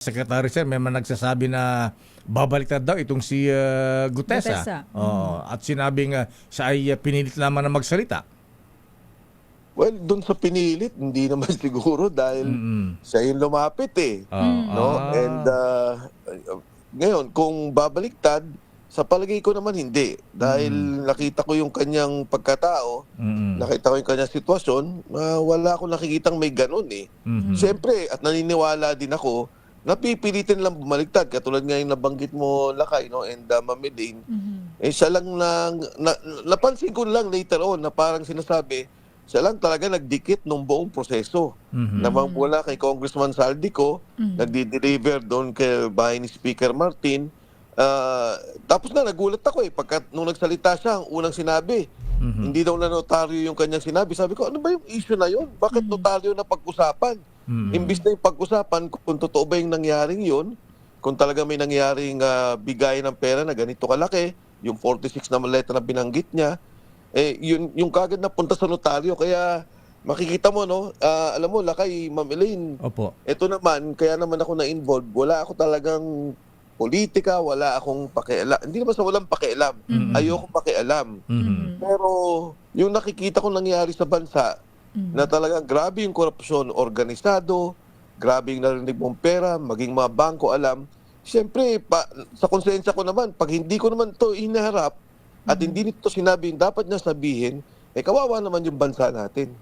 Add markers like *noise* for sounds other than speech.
Secretary Sir, may man nagsasabi na babaliktad daw itong si uh, Gutesa. Gutesa. Oo. At sinabing uh, siya ay uh, pinilit lamang na magsalita. Well, doon sa pinilit, hindi naman *laughs* siguro dahil Mm-mm. siya yung lumapit eh. Oo. No? Ah. And uh, ngayon, kung babaliktad, sa palagay ko naman hindi. Dahil nakita ko yung kanyang pagkatao, Mm-mm. nakita ko yung kanyang sitwasyon, uh, wala akong nakikitang may ganun eh. Mhm. Siyempre, at naniniwala din ako, napipilitin lang bumaliktad. Katulad nga yung nabanggit mo, Lakay, no? and uh, Mamilin. Mhm. Eh, siya lang na, na, napansin ko lang later on na parang sinasabi, siya lang talaga nagdikit ng buong proseso. Mhm. Namang mula kay Congressman Saldico, Mhm. nagdi-deliver doon kay bahay ni Speaker Martin. Ah, tapos na, nagulat ako eh. Pagka nung nagsalita siya, ang unang sinabi, Mhm. hindi daw na notaryo yung kanyang sinabi. Sabi ko, ano ba yung issue na yun? Bakit notaryo na pag-usapan? Mhm. Imbis na yung pag-usapan kung totoo ba yung nangyaring yun, kung talaga may nangyaring ah, bigay ng pera na ganito kalaki, yung 46 na maleta na binanggit niya, eh, yun, yung kagad na punta sa notaryo. Kaya makikita mo, no, ah, alam mo, lakay, Ma'am Elaine, Opo. ito naman, kaya naman ako na-involve, wala ako talagang politika, wala akong pakialam. Hindi naman sa walang pakialam. Mhm. Ayoko pakialam. Mhm. Pero yung nakikita ko nangyari sa bansa, Mhm. na talagang grabe yung korupsyon organisado, grabe yung narinig mong pera, maging mga bangko alam. Siyempre, pa, sa konsensya ko naman, pag hindi ko naman to inaharap at hindi nito sinabi yung dapat niya sabihin, eh kawawa naman yung bansa natin.